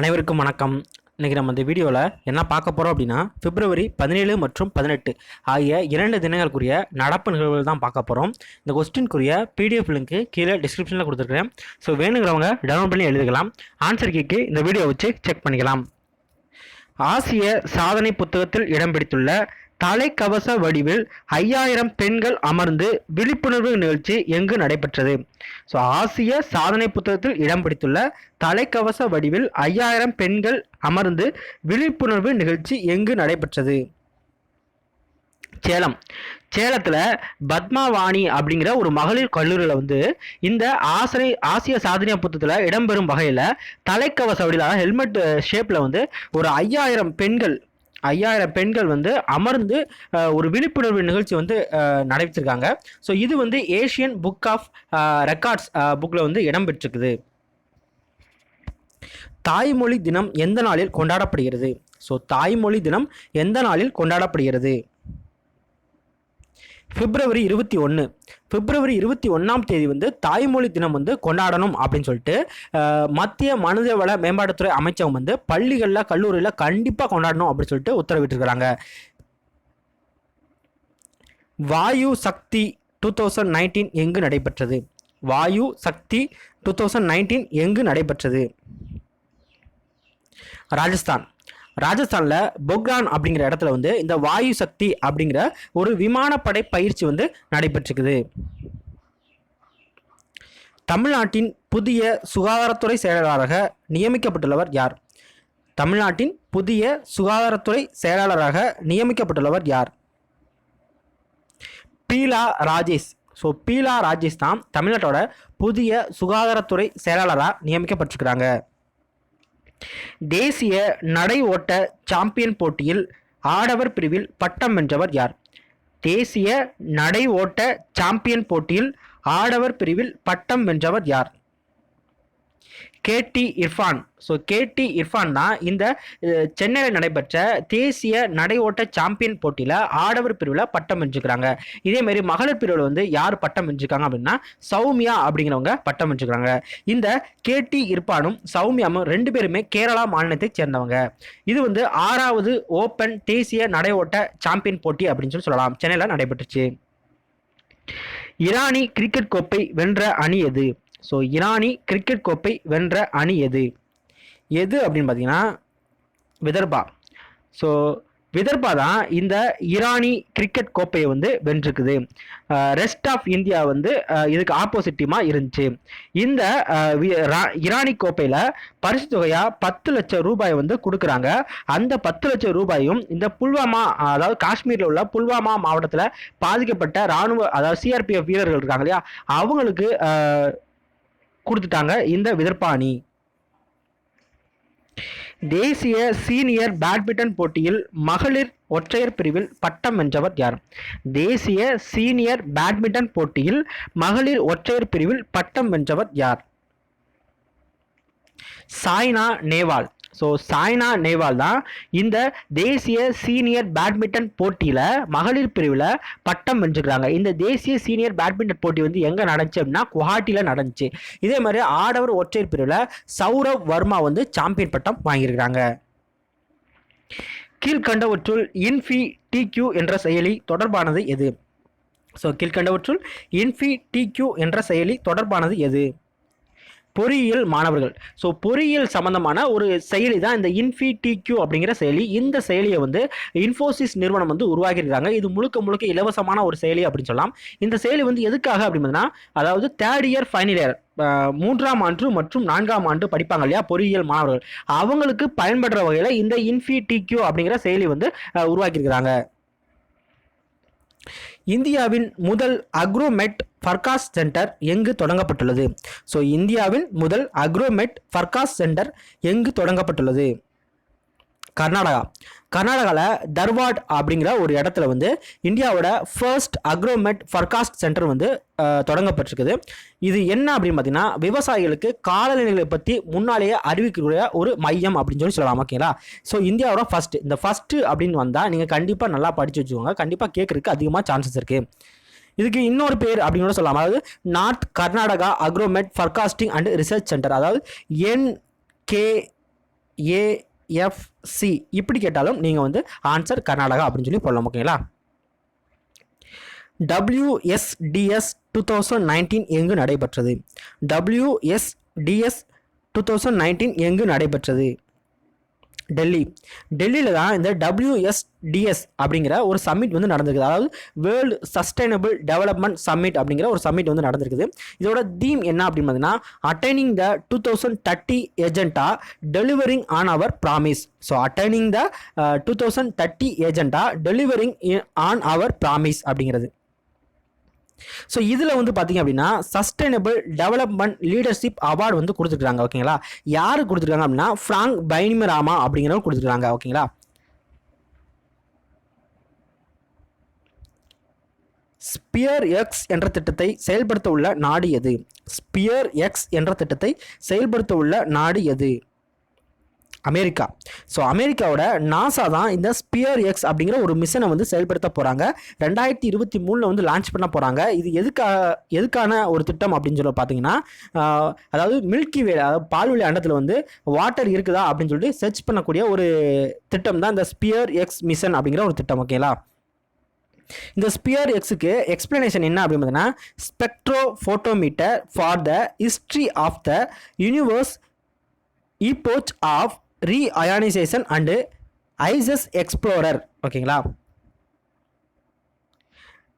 அனைவருக்கும் வணக்கம். இன்றைக்கி நம்ம இந்த வீடியோவில் என்ன பார்க்க போகிறோம் அப்படின்னா பிப்ரவரி பதினேழு மற்றும் பதினெட்டு ஆகிய இரண்டு தினங்களுக்குரிய நடப்பு நிகழ்வுகள் தான் பார்க்க போகிறோம் இந்த கொஸ்டின்குரிய பிடிஎஃப் லிங்க்கு கீழே டிஸ்கிரிப்ஷனில் கொடுத்துருக்குறேன். ஸோ வேணுங்கிறவங்க டவுன்லோட் பண்ணி எழுதிக்கலாம். ஆன்சர் கீக்கு இந்த வீடியோ வச்சு செக் பண்ணிக்கலாம். ஆசிய சாதனை புத்தகத்தில் இடம் பிடித்துள்ள தலைக்கவச வடிவில் ஐயாயிரம் பெண்கள் அமர்ந்து விழிப்புணர்வு நிகழ்ச்சி எங்கு நடைபெற்றது? ஸோ ஆசிய சாதனை புத்தகத்தில் இடம் பிடித்துள்ள தலைக்கவச வடிவில் ஐயாயிரம் பெண்கள் அமர்ந்து விழிப்புணர்வு நிகழ்ச்சி எங்கு நடைபெற்றது? சேலம். சேலத்தில் பத்மாவாணி அப்படிங்கிற ஒரு மகளிர் கல்லூரியில் வந்து இந்த ஆசிரி ஆசிய சாதனை புத்தகத்தில் இடம்பெறும் வகையில் தலைக்கவச வடிவில் ஹெல்மெட் ஷேப்பில் வந்து ஒரு ஐயாயிரம் பெண்கள் ஐயாயிரம் பெண்கள் வந்து அமர்ந்து ஒரு விழிப்புணர்வு நிகழ்ச்சி வந்து நடைபெற்றிருக்காங்க. ஸோ இது வந்து ஏஷியன் புக் ஆஃப் ரெக்கார்ட்ஸ் புக்கில் வந்து இடம்பெற்றிருக்குது தாய்மொழி தினம் எந்த நாளில் கொண்டாடப்படுகிறது? ஸோ தாய்மொழி தினம் எந்த நாளில் கொண்டாடப்படுகிறது? பிப்ரவரி இருபத்தி ஒன்று பிப்ரவரி இருபத்தி ஒன்றாம் தேதி வந்து தாய்மொழி தினம் வந்து கொண்டாடணும் அப்படின்னு சொல்லிட்டு மத்திய மனிதவள மேம்பாட்டுத்துறை அமைச்சகம் வந்து பள்ளிகளில் கல்லூரியில் கண்டிப்பாக கொண்டாடணும் அப்படின்னு சொல்லிட்டு உத்தரவிட்டிருக்கிறாங்க. Vayu Shakti two thousand nineteen எங்கு நடைபெற்றது? Vayu Shakti two thousand nineteen எங்கு நடைபெற்றது? ராஜஸ்தான். ராஜஸ்தானில் பொக்ரான் அப்படிங்கிற இடத்துல வந்து இந்த வாயு சக்தி அப்படிங்கிற ஒரு விமானப்படை பயிற்சி வந்து நடைபெற்றிருக்குது. தமிழ்நாட்டின் புதிய சுகாதாரத்துறை செயலாளராக நியமிக்கப்பட்டுள்ளவர் யார்? தமிழ்நாட்டின் புதிய சுகாதாரத்துறை செயலாளராக நியமிக்கப்பட்டுள்ளவர் யார்? பீலா ராஜேஷ். ஸோ பீலா ராஜேஷ் தான் தமிழ்நாட்டோட புதிய சுகாதாரத்துறை செயலாளராக நியமிக்கப்பட்டிருக்கிறாங்க. தேசிய நடை ஓட்ட சாம்பியன் போட்டியில் ஆடவர் பிரிவில் பட்டம் வென்றவர் யார்? தேசிய நடை ஓட்ட சாம்பியன் போட்டியில் ஆடவர் பிரிவில் பட்டம் வென்றவர் யார்? KT Irfan so KT Irfan தான் இந்த சென்னையில் நடைபெற்ற தேசிய நடை ஓட்ட சாம்பியன் போட்டியில் ஆடவர் பிரிவில் பட்டம் வென்றுக்கிறாங்க இதேமாரி மகளிர் பிரிவில் வந்து யார் பட்டம் வென்றிருக்காங்க அப்படின்னா சௌமியா அப்படிங்கிறவங்க பட்டம் வென்றுக்கிறாங்க இந்த கேடி இர்ஃபானும் சௌமியாவும் ரெண்டு பேருமே கேரளா மாநிலத்தை சேர்ந்தவங்க. இது வந்து ஆறாவது ஓப்பன் தேசிய நடை ஓட்ட சாம்பியன் போட்டி அப்படின்னு சொல்லி சொல்லலாம். சென்னையில் நடைபெற்றுச்சு. இரானி கிரிக்கெட் கோப்பை வென்ற அணி எது? ஸோ இரானி கிரிக்கெட் கோப்பை வென்ற அணி எது? எது அப்படின்னு பார்த்தீங்கன்னா விதர்பா. ஸோ விதர்பா தான் இந்த ஈரானி கிரிக்கெட் கோப்பையை வந்து வென்றிருக்குது. ரெஸ்ட் ஆஃப் இந்தியா வந்து இதுக்கு ஆப்போசிட் டீமாக இருந்துச்சு. இந்த ரா- ஈரானி கோப்பையில் பரிசு தொகையாக பத்து லட்சம் ரூபாய் வந்து கொடுக்குறாங்க. அந்த பத்து லட்சம் ரூபாயும் இந்த புல்வாமா அதாவது காஷ்மீரில் உள்ள புல்வாமா மாவட்டத்தில் பாதிக்கப்பட்ட ராணுவ அதாவது சிஆர்பிஎஃப் வீரர்கள் இருக்காங்க இல்லையா? அவங்களுக்கு கொடுத்துட்டாங்க. இந்த விதர்பாணி. தேசிய சீனியர் பேட்மிண்டன் போட்டியில் மகளிர் ஒற்றையர் பிரிவில் பட்டம் வென்றவர் யார்? தேசிய சீனியர் பேட்மிண்டன் போட்டியில் மகளிர் ஒற்றையர் பிரிவில் பட்டம் வென்றவர் யார்? சாய்னா நேவால். ஸோ சாய்னா நேவால் தான் இந்த தேசிய சீனியர் பேட்மிண்டன் போட்டியில் மகளிர் பிரிவில் பட்டம் வென்றுக்கிறாங்க இந்த தேசிய சீனியர் பேட்மிண்டன் போட்டி வந்து எங்கே நடந்துச்சு அப்படின்னா குவஹாட்டியில் நடந்துச்சு. இதே மாதிரி ஆடவர் ஒற்றையர் பிரிவில் சௌரவ் வர்மா வந்து சாம்பியன் பட்டம் வாங்கியிருக்கிறாங்க. கீழ்கண்டவற்றுள் இன்ஃபி டிக்யூ என்ற செயலி தொடர்பானது எது? ஸோ கீழ்கண்டவற்றுள் இன்ஃபி டிக்யூ என்ற செயலி தொடர்பானது எது? பொறியியல் மாணவர்கள். ஸோ பொறியியல் சம்பந்தமான ஒரு செயலி தான் இந்த இன்ஃபிடிக்யூ அப்படிங்கிற செயலி. இந்த செயலியை வந்து இன்ஃபோசிஸ் நிறுவனம் வந்து உருவாக்கியிருக்காங்க. இது முழுக்க முழுக்க இலவசமான ஒரு செயலி அப்படின்னு சொல்லலாம். இந்த செயலி வந்து எதுக்காக அப்படின்னா அதாவது தேர்ட் இயர் ஃபைனல் இயர் மூன்றாம் ஆண்டு மற்றும் நான்காம் ஆண்டு படிப்பாங்க இல்லையா பொறியியல் மாணவர்கள். அவங்களுக்கு பயன்படுற வகையில் இந்த இன்ஃபிடிக்யூ அப்படிங்கிற செயலி வந்து உருவாக்கியிருக்கிறாங்க. இந்தியாவின் முதல் அக்ரோமெட் ஃபர்காஸ் சென்டர் எங்கு தொடங்கப்பட்டுள்ளது? ஸோ இந்தியாவின் முதல் அக்ரோமெட் ஃபர்காஸ் சென்டர் எங்கு தொடங்கப்பட்டுள்ளது? கர்நாடகா. கர்நாடகாவில் தர்வாட் அப்படிங்கிற ஒரு இடத்துல வந்து இந்தியாவோட ஃபர்ஸ்ட் அக்ரோமெட் ஃபர்காஸ்ட் சென்டர் வந்து தொடங்கப்பட்டிருக்குது. இது என்ன அப்படின்னு பார்த்தீங்கன்னா விவசாயிகளுக்கு காலநிலைகளை பற்றி முன்னாலேயே அறிவிக்கக்கூடிய ஒரு மையம் அப்படின்னு சொல்லி சொல்லலாம் ஓகேங்களா ஸோ இந்தியாவோட ஃபஸ்ட்டு இந்த ஃபஸ்ட்டு அப்படின்னு வந்தால் நீங்கள் கண்டிப்பாக நல்லா படித்து வச்சுக்கோங்க. கண்டிப்பாக கேட்குறதுக்கு அதிகமாக சான்சஸ் இருக்குது இதுக்கு இன்னொரு பேர் அப்படின்னு கூட சொல்லலாம். அதாவது north Karnataka agromet forecasting and research centre அதாவது என் கே ஏ எஃப்சி இப்படி கேட்டாலும் நீங்கள் வந்து ஆன்சர் கர்நாடகா அப்படின்னு சொல்லி போடலாம் ஓகேங்களா டபிள்யூஎஸ்டிஎஸ் டூ தௌசண்ட் நைன்டீன் எங்கு நடைபெற்றது? டபிள்யூஎஸ்டிஎஸ் டூ தௌசண்ட் நைன்டீன் எங்கு நடைபெற்றது? டெல்லி. டெல்லியில் தான் இந்த டபிள்யூஎஸ்டிஎஸ் அப்படிங்கிற ஒரு சம்மிட் வந்து நடந்திருக்குது. அதாவது வேர்ல்டு சஸ்டைனபிள் டெவலப்மெண்ட் சம்மிட் அப்படிங்கிற ஒரு சம்மிட் வந்து நடந்திருக்குது. இதோட தீம் என்ன அப்படின்னு பார்த்தீங்கன்னா attaining the two thousand thirty agenda delivering on our promise so attaining the two thousand thirty agenda delivering on our promise அப்படிங்கிறது. ஸோ இதில் வந்து பார்த்தீங்க அப்படின்னா சஸ்டைனபிள் டெவலப்மெண்ட் லீடர்ஷிப் அவார்டு வந்து கொடுத்துருக்காங்க ஓகேங்களா யார் கொடுத்துருக்காங்க அப்படின்னா ஃப்ராங்க் பைனிமராமா அப்படிங்கிறவங்க கொடுத்துருக்காங்க ஓகேங்களா ஸ்பியர் எக்ஸ் என்ற திட்டத்தை செயல்படுத்த உள்ள நாடு எது? ஸ்பியர் எக்ஸ் என்ற திட்டத்தை செயல்படுத்த உள்ள நாடு எது? அமெரிக்கா. ஸோ அமெரிக்காவோட நாசா தான் இந்த ஸ்பியர் எக்ஸ் அப்படிங்கிற ஒரு மிஷனை வந்து செயல்படுத்த போகிறாங்க ரெண்டாயிரத்தி இருபத்தி மூணில் வந்து லான்ச் பண்ண போகிறாங்க இது எதுக்காக எதுக்கான ஒரு திட்டம் அப்படின்னு சொல்லி பார்த்தீங்கன்னா அதாவது மில்கி வே அதாவது பால்வெளி அண்டத்தில் வந்து வாட்டர் இருக்குதா அப்படின்னு சொல்லிட்டு சர்ச் பண்ணக்கூடிய ஒரு திட்டம் தான் இந்த ஸ்பியர் எக்ஸ் மிஷன் அப்படிங்கிற ஒரு திட்டம் ஓகேங்களா இந்த ஸ்பியர் எக்ஸுக்கு எக்ஸ்பிளனேஷன் என்ன அப்படின்னு பார்த்தீங்கன்னா spectrophotometer for the history of the universe epoch of reionization and ices explorer ஓகேங்களா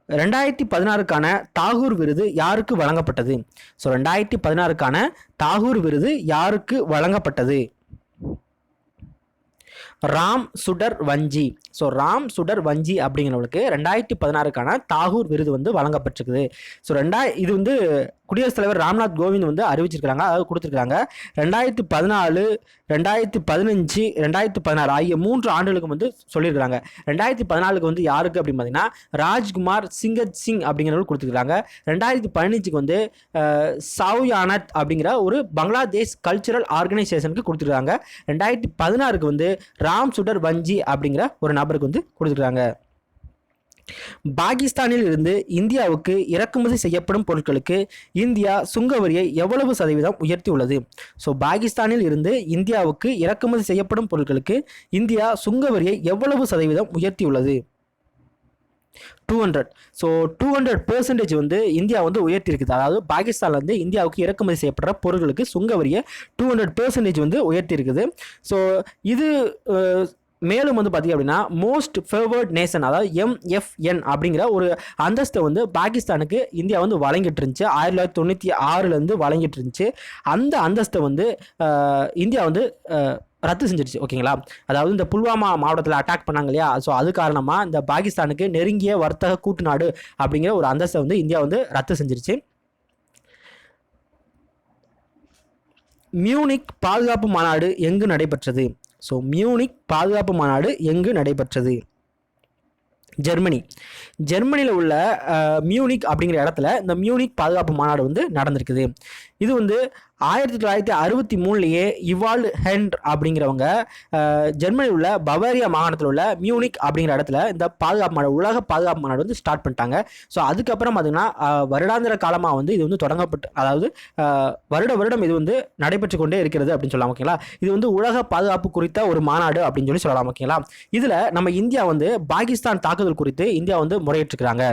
ரெண்டாயிரத்தி பதினாறுக்கான தாகூர் விருது யாருக்கு வழங்கப்பட்டது? ஸோ ரெண்டாயிரத்தி பதினாறுக்கான தாகூர் விருது யாருக்கு வழங்கப்பட்டது? ராம் சுடர் வஞ்சி. ஸோ ராம் சுடர் வஞ்சி அப்படிங்கிறவங்களுக்கு ரெண்டாயிரத்தி பதினாறுக்கான தாகூர் விருது வந்து வழங்கப்பட்டிருக்குது. ஸோ ரெண்டாய் இது வந்து குடியரசுத் தலைவர் ராம்நாத் கோவிந்த் வந்து அறிவிச்சிருக்காங்க அதாவது கொடுத்துருக்காங்க ரெண்டாயிரத்தி பதினாலு ரெண்டாயிரத்தி பதினஞ்சு ரெண்டாயிரத்தி பதினாறு ஆகிய மூன்று ஆண்டுகளுக்கு வந்து சொல்லியிருக்கிறாங்க. ரெண்டாயிரத்தி பதினாலுக்கு வந்து யாருக்கு அப்படின்னு பார்த்தீங்கன்னா ராஜ்குமார் சிங்கத் சிங் அப்படிங்கிறவங்க கொடுத்துருக்காங்க ரெண்டாயிரத்தி பதினஞ்சுக்கு வந்து அஹ், அப்படிங்கிற ஒரு பங்களாதேஷ் கல்ச்சுரல் ஆர்கனைசேஷனுக்கு கொடுத்துருக்காங்க ரெண்டாயிரத்தி பதினாறுக்கு வந்து ராம் சுடர் வஞ்சி அப்படிங்கிற ஒரு நபருக்கு வந்து கொடுத்துருக்காங்க. பாகிஸ்தானில் இருந்து இந்தியாவுக்கு இறக்குமதி செய்யப்படும் பொருட்களுக்கு இந்தியா சுங்க வரியை எவ்வளவு சதவீதம் உயர்த்தியுள்ளது? ஸோ பாகிஸ்தானில் இருந்து இந்தியாவுக்கு இறக்குமதி செய்யப்படும் பொருட்களுக்கு இந்தியா சுங்க வரியை எவ்வளவு சதவீதம் உயர்த்தியுள்ளது? Two hundred so two hundred percentage வந்து இந்தியா வந்து உயர்த்தியிருக்குது. அதாவது பாகிஸ்தான்லேருந்து இந்தியாவுக்கு இறக்குமதி செய்யப்படுற பொருட்களுக்கு சுங்க வரியை டூ ஹண்ட்ரட் பெர்சன்டேஜ் வந்து உயர்த்தியிருக்குது. ஸோ இது மேலும் வந்து பார்த்திங்க அப்படின்னா மோஸ்ட் ஃபேவர்ட் நேஷன் அதாவது எம்எஃப்என் அப்படிங்கிற ஒரு அந்தஸ்தை வந்து பாகிஸ்தானுக்கு இந்தியா வந்து வழங்கிட்டு இருந்துச்சு ஆயிரத்தி தொள்ளாயிரத்தி தொண்ணூற்றி ஆறுலேருந்து வழங்கிட்டு இருந்துச்சு அந்த அந்தஸ்தை வந்து இந்தியா வந்து ரத்து செஞ்சிருச்சு ஓகேங்களா அதாவது இந்த புல்வாமா மாவட்டத்தில் அட்டாக் பண்ணாங்க இல்லையா? ஸோ அது காரணமாக இந்த பாகிஸ்தானுக்கு நெருங்கிய வர்த்தக கூட்டு நாடு அப்படிங்கிற ஒரு அந்தஸ்தை வந்து இந்தியா வந்து ரத்து செஞ்சிருச்சு. மியூனிக் பாதுகாப்பு மாநாடு எங்கு நடைபெற்றது? ஸோ மியூனிக் பாதுகாப்பு மாநாடு எங்கு நடைபெற்றது? ஜெர்மனி. ஜெர்மனியில் உள்ள மியூனிக் அப்படிங்கிற இடத்துல இந்த மியூனிக் பாதுகாப்பு மாநாடு வந்து நடந்திருக்குது. இது வந்து ஆயிரத்தி தொள்ளாயிரத்தி அறுபத்தி மூணுலேயே இவால்டு ஹெண்ட் அப்படிங்கிறவங்க ஜெர்மனியில் உள்ள பவேரியா மாகாணத்தில் உள்ள மியூனிக் அப்படிங்கிற இடத்துல இந்த பாதுகாப்பு மாநாடு உலக பாதுகாப்பு மாநாடு வந்து ஸ்டார்ட் பண்ணிட்டாங்க. ஸோ அதுக்கப்புறம் பார்த்தீங்கன்னா வருடாந்திர காலமாக வந்து இது வந்து தொடங்கப்பட்டு அதாவது வருட வருடம் இது வந்து நடைபெற்று கொண்டே இருக்கிறது அப்படின்னு சொல்லலாம் ஓகேங்களா? இது வந்து உலக பாதுகாப்பு குறித்த ஒரு மாநாடு அப்படின்னு சொல்லி சொல்லலாம் ஓகேங்களா? இதில் நம்ம இந்தியா வந்து பாகிஸ்தான் தாக்குதல் குறித்து இந்தியா வந்து முறையிட்டிருக்கிறாங்க.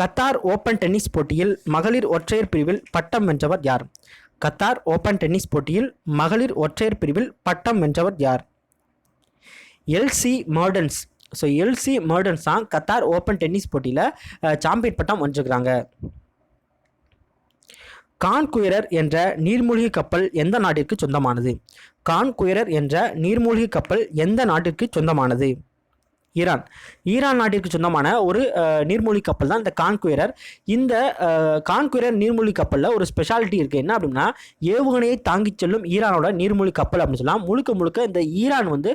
கத்தார் ஓப்பன் டென்னிஸ் போட்டியில் மகளிர் ஒற்றையர் பிரிவில் பட்டம் வென்றவர் யார்? கத்தார் ஓப்பன் டென்னிஸ் போட்டியில் மகளிர் ஒற்றையர் பிரிவில் பட்டம் வென்றவர் யார்? Elise Mertens. So Elise Mertens தான் கத்தார் ஓப்பன் டென்னிஸ் போட்டியில் சாம்பியன் பட்டம் வென்றுக்கிறாங்க கான்குயரர் என்ற நீர்மூழ்கி கப்பல் எந்த நாட்டிற்கு சொந்தமானது? கான்குயரர் என்ற நீர்மூழ்கி கப்பல் எந்த நாட்டிற்கு சொந்தமானது? ஈரான். ஈரான் நாட்டிற்கு சொந்தமான ஒரு நீர்மூழ்கி கப்பல் தான் இந்த கான்குயரர். இந்த கான்குயரர் நீர்மூழ்கி கப்பலில் ஒரு ஸ்பெஷாலிட்டி இருக்குது என்ன அப்படின்னா ஏவுகணையை தாங்கிச் செல்லும் ஈரானோட நீர்மூழ்கி கப்பல் அப்படின்னு சொல்லலாம். முழுக்க முழுக்க இந்த ஈரான் வந்து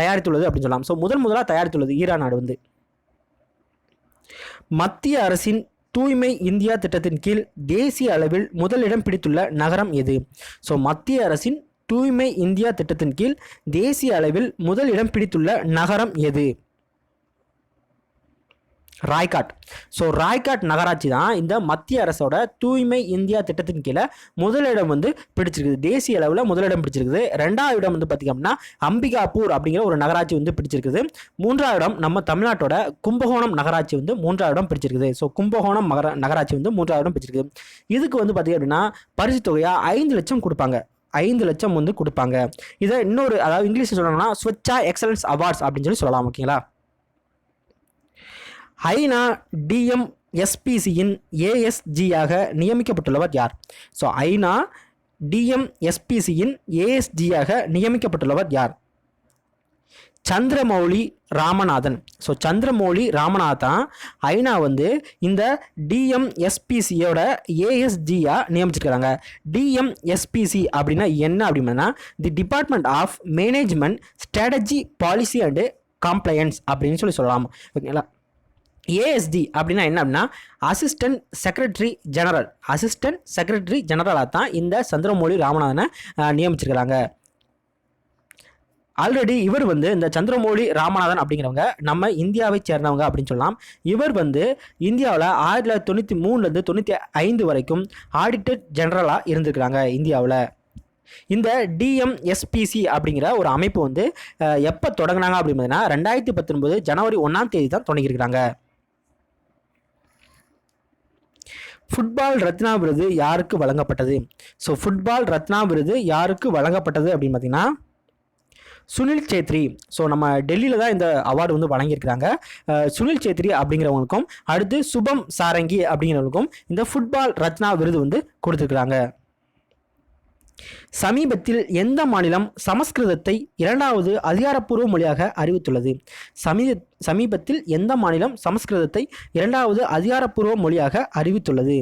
தயாரித்துள்ளது அப்படின்னு சொல்லலாம். ஸோ முதன் முதலாக தயாரித்துள்ளது ஈரான் நாடு வந்து. மத்திய அரசின் தூய்மை இந்தியா திட்டத்தின் கீழ் தேசிய அளவில் முதலிடம் பிடித்துள்ள நகரம் எது? ஸோ மத்திய அரசின் தூய்மை இந்தியா திட்டத்தின் கீழ் தேசிய அளவில் முதல் இடம் பிடித்துள்ள நகரம் எது? ராய்காட். ஸோ ராய்காட் நகராட்சி தான் இந்த மத்திய அரசோட தூய்மை இந்தியா திட்டத்தின் கீழே முதலிடம் வந்து பிடிச்சிருக்குது. தேசிய அளவில் முதலிடம் பிடிச்சிருக்குது. ரெண்டாவது இடம் வந்து பார்த்திங்க அப்படின்னா அம்பிகாப்பூர் அப்படிங்கிற ஒரு நகராட்சி வந்து பிடிச்சிருக்குது. மூன்றாவது இடம் நம்ம தமிழ்நாட்டோட கும்பகோணம் நகராட்சி வந்து மூன்றாவது இடம் பிடிச்சிருக்குது. ஸோ கும்பகோணம் நகர நகராட்சி வந்து மூன்றாவது இடம் பிடிச்சிருக்குது. இதுக்கு வந்து பார்த்திங்க அப்படின்னா பரிசு தொகையாக ஐந்து லட்சம் கொடுப்பாங்க. ஐந்து லட்சம் வந்து கொடுப்பாங்க. இதை இன்னொரு அதாவது இங்கிலீஷில் சொல்லணும்னா ஸ்வச்சா எக்ஸலன்ஸ் அவார்ட்ஸ் அப்படின்னு சொல்லி சொல்லலாம் ஓகேங்களா? ஐநா டிஎம் எஸ்பிசியின் ஏஎஸ்ஜியாக நியமிக்கப்பட்டுள்ளவர் யார்? ஸோ ஐநா டிஎம் எஸ்பிசியின் ஏஎஸ்ஜியாக நியமிக்கப்பட்டுள்ளவர் யார்? சந்திரமௌலி ராமநாதன். ஸோ சந்திரமௌலி ராமநாதன் ஐநா வந்து இந்த டிஎம்எஸ்பிசியோட ஏஎஸ்ஜியாக நியமிச்சிருக்கிறாங்க. டிஎம்எஸ்பிசி அப்படின்னா என்ன அப்படின்னா the department of management strategy policy and compliance அப்படின்னு சொல்லி சொல்லலாம். ஓகேங்களா ஏஎஸ்டி அப்படின்னா என்ன அப்படின்னா assistant secretary general assistant secretary ஜெனரலாக தான் இந்த சந்திரமௌலி ராமநாதனை நியமிச்சிருக்கிறாங்க. ஆல்ரெடி இவர் வந்து இந்த சந்திரமௌலி ராமநாதன் அப்படிங்கிறவங்க நம்ம இந்தியாவை சேர்ந்தவங்க அப்படின்னு சொல்லலாம். இவர் வந்து இந்தியாவில் ஆயிரத்தி தொள்ளாயிரத்தி தொண்ணூற்றி மூணுலேருந்து தொண்ணூற்றி ஐந்து வரைக்கும் ஆடிட்டர் ஜெனரலாக இருந்திருக்கிறாங்க இந்தியாவில். இந்த டிஎம்எஸ்பிசி அப்படிங்கிற ஒரு அமைப்பு வந்து எப்போ தொடங்கினாங்க அப்படின்னு பார்த்தீங்கன்னா ரெண்டாயிரத்தி பத்தொன்பது ஜனவரி ஒன்றாம் தேதி தான் தொடங்கியிருக்கிறாங்க. ஃபுட்பால் ரத்னா விருது யாருக்கு வழங்கப்பட்டது? ஸோ ஃபுட்பால் ரத்னா விருது யாருக்கு வழங்கப்பட்டது அப்படின்னு பார்த்தீங்கன்னா சுனில் சேத்ரி. ஸோ நம்ம டெல்லியில் தான் இந்த அவார்டு வந்து வழங்கியிருக்கிறாங்க. சுனில் சேத்ரி அப்படிங்கிறவங்களுக்கும் அடுத்து சுபம் சாரங்கி அப்படிங்கிறவங்களுக்கும் இந்த ஃபுட்பால் ரத்னா விருது வந்து கொடுத்துருக்குறாங்க. சமீபத்தில் எந்த மாநிலம் சமஸ்கிருதத்தை இரண்டாவது அதிகாரப்பூர்வ மொழியாக அறிவித்துள்ளது? சமீ சமீபத்தில் எந்த மாநிலம் சமஸ்கிருதத்தை இரண்டாவது அதிகாரப்பூர்வ மொழியாக அறிவித்துள்ளது?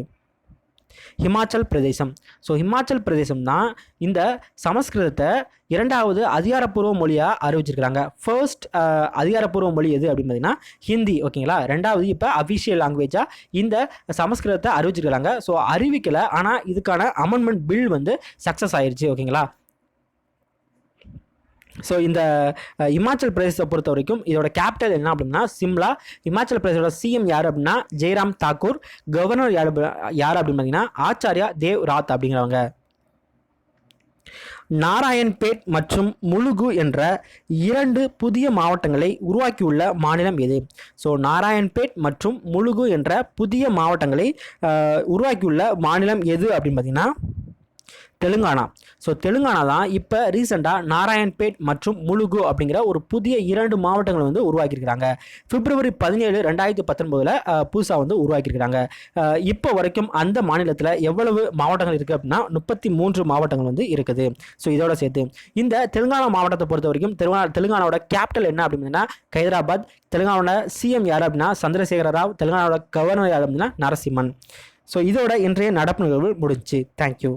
ஹிமாச்சல் பிரதேசம். ஸோ ஹிமாச்சல் பிரதேசம் தான் இந்த சமஸ்கிருதத்தை இரண்டாவது அதிகாரப்பூர்வ மொழியாக அறிவிச்சிருக்கிறாங்க. ஃபர்ஸ்ட் அதிகாரப்பூர்வ மொழி எது அப்படின்னு பார்த்தீங்கன்னா ஹிந்தி ஓகேங்களா? ரெண்டாவது இப்போ அஃபிஷியல் லாங்குவேஜாக இந்த சமஸ்கிருதத்தை அறிவிச்சிருக்கிறாங்க. ஸோ அறிவிக்கலை ஆனால் இதுக்கான அமெண்ட்மெண்ட் பில் வந்து சக்ஸஸ் ஆயிடுச்சு ஓகேங்களா? ஸோ இந்த இமாச்சல் பிரதேசத்தை பொறுத்த வரைக்கும் இதோட கேபிட்டல் என்ன அப்படின்னா சிம்லா. இமாச்சல் பிரதேசோட சிஎம் யார் அப்படின்னா ஜெய்ராம் தாக்கூர். கவர்னர் யார் யார் அப்படின்னு பார்த்தீங்கன்னா ஆச்சாரியா தேவ் ராத் அப்படிங்கிறவங்க. நாராயண்பேட் மற்றும் முழுகு என்ற இரண்டு புதிய மாவட்டங்களை உருவாக்கியுள்ள மாநிலம் எது? ஸோ நாராயண்பேட் மற்றும் முழுகு என்ற புதிய மாவட்டங்களை உருவாக்கியுள்ள மாநிலம் எது அப்படின்னு பார்த்தீங்கன்னா தெலுங்கானா. ஸோ தெலுங்கானா தான் இப்போ ரீசெண்டாக நாராயண்பேட் மற்றும் முழுகு அப்படிங்கிற ஒரு புதிய இரண்டு மாவட்டங்களை வந்து உருவாக்கியிருக்கிறாங்க. பிப்ரவரி பதினேழு ரெண்டாயிரத்தி பத்தொன்பதில் புதுசாக வந்து உருவாக்கியிருக்கிறாங்க. இப்போ வரைக்கும் அந்த மாநிலத்தில் எவ்வளவு மாவட்டங்கள் இருக்குது அப்படின்னா முப்பத்தி மூன்று மாவட்டங்கள் வந்து இருக்குது. ஸோ இதோட சேர்த்து இந்த தெலுங்கானா மாவட்டத்தை பொறுத்த வரைக்கும் தெலுங்கானா தெலுங்கானாவோட கேபிட்டல் என்ன அப்படின்னா ஹைதராபாத் தெலுங்கானாவோட சிஎம் யார் அப்படின்னா சந்திரசேகர ராவ் தெலுங்கானாவோட கவர்னர் யார் அப்படின்னா நரசிம்மன். ஸோ இதோட இன்றைய நடப்பு நிகழ்வு முடிஞ்சுச்சு. தேங்க்யூ